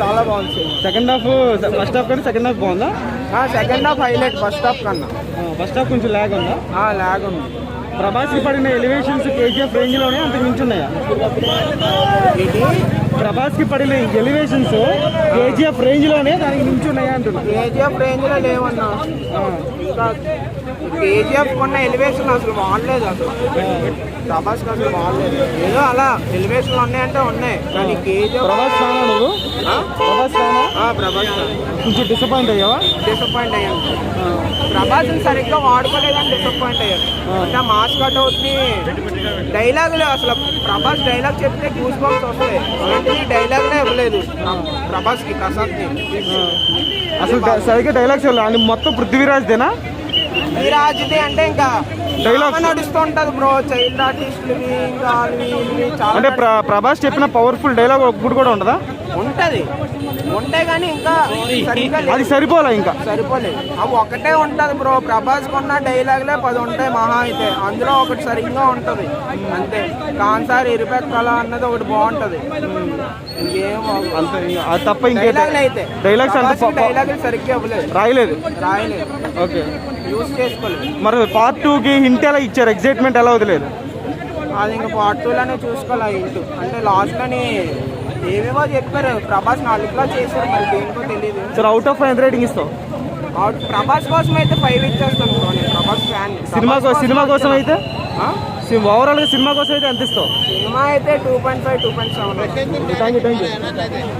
చాలా బాగుంది సినిమా. సెకండ్ హాఫ్ ఫస్ట్ హాఫ్ కంటే సెకండ్ హాఫ్ బాగుందా? Second half highlight first half కన్నా. ఫస్ట్ హాఫ్ కొంచెం లాగ్ ఉందా? లాగ్ ఉంది. ప్రభాస్కి పడిన ఎలివేషన్స్ కేజీఎఫ్ రేంజ్లోనే అంతకు మించి ఉన్నాయా? ప్రభాస్కి పడిన ఎలివేషన్స్ కేజీఎఫ్ రేంజ్లోనే దానికి మించి ఉన్నాయా అంటున్నా? కేజీఎఫ్ రేంజ్లో లేవన్నా. కేజీఎఫ్ కొన్న ఎలివేషన్ అసలు అసలు. ప్రభాస్ అసలు బాగలేదు ఏదో అలా ఎలివేషన్ ఉన్నాయంటే ఉన్నాయి. కానీ కేజీఎఫ్ ప్రభాస్ ప్రభాస్ కొంచెం డిసప్పాయింట్ అయ్యావా? డిసప్పాయింట్ అయ్యాను ప్రభాస్ సరిగ్గా వాడుకోలేదని డిసప్పాయింట్ అయ్యాను అంటే మాస్ కట్అవుట్ని డైలాగులు అసలు. ప్రభాస్ డైలాగ్ చెప్తే గ్యూస్ బాక్స్ వస్తాయి అలాంటివి డైలాగ్లే ఇవ్వలేదు. ప్రభాస్కి ప్రసాద్ని అసలు సరిగ్గా డైలాగ్స్ అని మొత్తం పృథ్వీరాజ్దేనా? ఈ రాజుది అంటే ఇంకా Dialogues. చాలా నడుస్తూ ఉంటది బ్రో. చైల్డ్ ఆర్టిస్టులవి ఇంకా అంటే ప్ర ప్రభాస్ చెప్పిన పవర్ఫుల్ డైలాగ్ ఒక్కటి కూడా ఉండదా? ఉంటది. ఉంటాయి కానీ ఇంకా. అది సరిపోలే ఇంకా. సరిపోలేదు అవి ఒకటే ఉంటది బ్రో. ప్రభాస్ కొన్న డైలాగ్లే పది ఉంటాయి మహా అయితే. అందులో ఒకటి సరిగ్గా ఉంటది. అంతే. కాన్సార్ ఇరుపెక్కల అన్నది ఒకటి బాగుంటది. అది తప్ప ఇంకే అయితే. డైలాగ్స్ అంటే డైలాగులు సరిగ్గా ఇవ్వలేదు. రాయలేదు. రాయలేదు. ఓకే. యూస్ చేసుకోలేదు. మరి పార్ట్ టూకి హింట్ ఎలా ఇచ్చారు? ఎగ్జైట్మెంట్ ఎలా వదిలేదు అది ఇంకా పార్ట్ టూలోనే చూసుకోవాలి ఇంటూ అంటే లాస్ట్లోని ఏవేవో చెప్పారు. ప్రభాస్ నాలుగులో చేశారు మరి దేనికో తెలియదు సరే అవుట్ ఆఫ్ ఎంత రేటింగ్ ఇస్తావు? అవుట్ ప్రభాస్ కోసం అయితే ఫైవ్ ఇచ్చేస్తాను బ్రో నేను. ప్రభాస్ ఫ్యాన్. సినిమా సినిమా కోసం అయితే ఆ? ఓవరాల్గా సినిమా కోసం అయితే ఎంత ఇస్తావు? సినిమా అయితే two point five two point seven thank you thank you